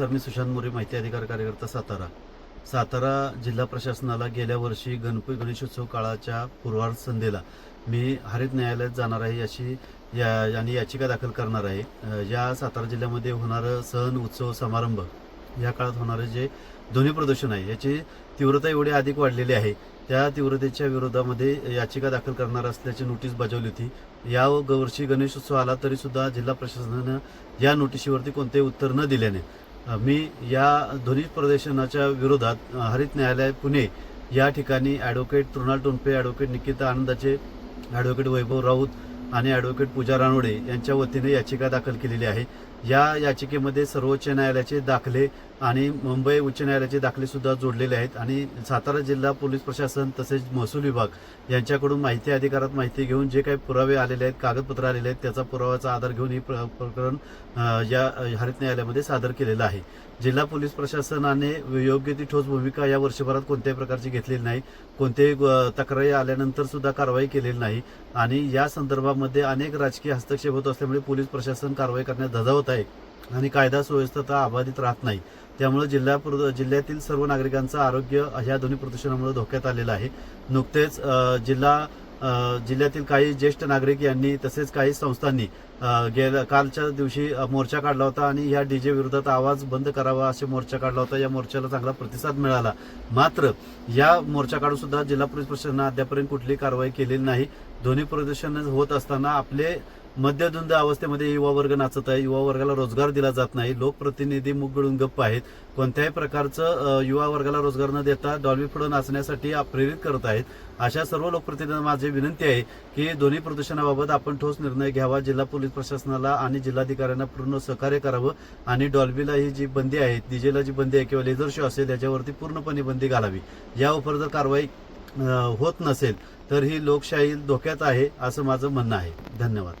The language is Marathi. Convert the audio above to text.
सुशांत मोरे माहिती अधिकार कार्यकर्ता सातारा. सातारा जिल्हा प्रशासनाला गेल्या वर्षी गणपती गणेशोत्सव काळाच्या पूर्वार्ध संध्येला मी हरित न्यायालयात जाणार आहे याची या आणि याचिका दाखल करणार आहे. या सातारा जिल्ह्यामध्ये होणारं सण उत्सव समारंभ या काळात होणारे जे ध्वनी प्रदूषण आहे याची तीव्रता एवढी अधिक वाढलेली आहे. त्या तीव्रतेच्या विरोधामध्ये याचिका दाखल करणार असल्याची नोटीस बजावली होती. या वर्षी गणेशोत्सव आला तरी सुद्धा जिल्हा प्रशासनानं या नोटिशीवरती कोणतेही उत्तर न दिल्याने मी या ध्वनी प्रदर्शनाच्या विरोधात हरित न्यायालय पुणे या ठिकाणी ॲडव्होकेट तृणाल टोंपे ॲडव्होकेट निकिता आनंदाचे ॲडव्होकेट वैभव राऊत आणि ॲडव्होकेट पूजा रानोडे यांच्या वतीने याचिका दाखल केलेली आहे. या याचिकेमध्ये सर्वोच्च न्यायालयाचे दाखले आणि मुंबई उच्च न्यायालयाचे दाखले सुद्धा जोडलेले आहेत. आणि सातारा जिल्हा पोलीस प्रशासन तसेच महसूल विभाग यांच्याकडून माहिती अधिकारात माहिती घेऊन जे काही पुरावे आलेले आहेत कागदपत्र आलेले आहेत त्याचा पुराव्याचा आधार घेऊन हे प्र- प्रकरण या हरित न्यायालयामध्ये सादर केलेलं आहे. जिल्हा पोलीस प्रशासनाने योग्य ती ठोस भूमिका या वर्षभरात कोणत्याही प्रकारची घेतलेली नाही. कोणत्याही तक्रारी आल्यानंतर सुद्धा कारवाई केलेली नाही. आणि या संदर्भामध्ये अनेक राजकीय हस्तक्षेप होत असल्यामुळे पोलीस प्रशासन कारवाई करण्यात धजावत आहे आणि कायदा सुव्यवस्था अबाधित राहत नाही. त्यामुळे जिल्हा प्रद- जिल्ह्यातील सर्व नागरिकांचं आरोग्य ह्या ध्वनी प्रदूषणामुळे धोक्यात आलेलं आहे. नुकतेच जिल्हा जिल्ह्यातील काही ज्येष्ठ नागरिक यांनी तसेच काही संस्थांनी गेल्या कालच्या दिवशी मोर्चा काढला होता आणि ह्या डीजे विरोधात आवाज बंद करावा असे मोर्चा काढला होता. या मोर्चाला चांगला प्रतिसाद मिळाला. मात्र या मोर्चा काढून सुद्धा जिल्हा पोलीस प्रशासनानं अद्यापर्यंत कुठली कारवाई केलेली नाही. ध्वनी प्रदूषण होत असताना आपले मध्यधुंद अवस्थेमध्ये युवा वर्ग नाचत आहे. युवा वर्गाला रोजगार दिला जात नाही. लोकप्रतिनिधी मुख गळून गप्प आहेत. कोणत्याही प्रकारचं युवा वर्गाला रोजगार न देता डॉल्बी पुढं नाचण्यासाठी प्रेरित करत आहेत. अशा सर्व लोकप्रतिनिधींना माझी विनंती आहे की ध्वनी प्रदूषणाबाबत आपण ठोस निर्णय घ्यावा. जिल्हा पोलीस प्रशासनाला आणि जिल्हाधिकाऱ्यांना पूर्ण सहकार्य करावं आणि डॉल्बीला ही जी बंदी आहे डीजेला जी बंदी आहे किंवा लेझर शो असेल याच्यावरती पूर्णपणे बंदी घालावी. यावर जर कारवाई होत नसेल तर ही लोकशाही धोक्यात आहे असं माझं म्हणणं आहे. धन्यवाद.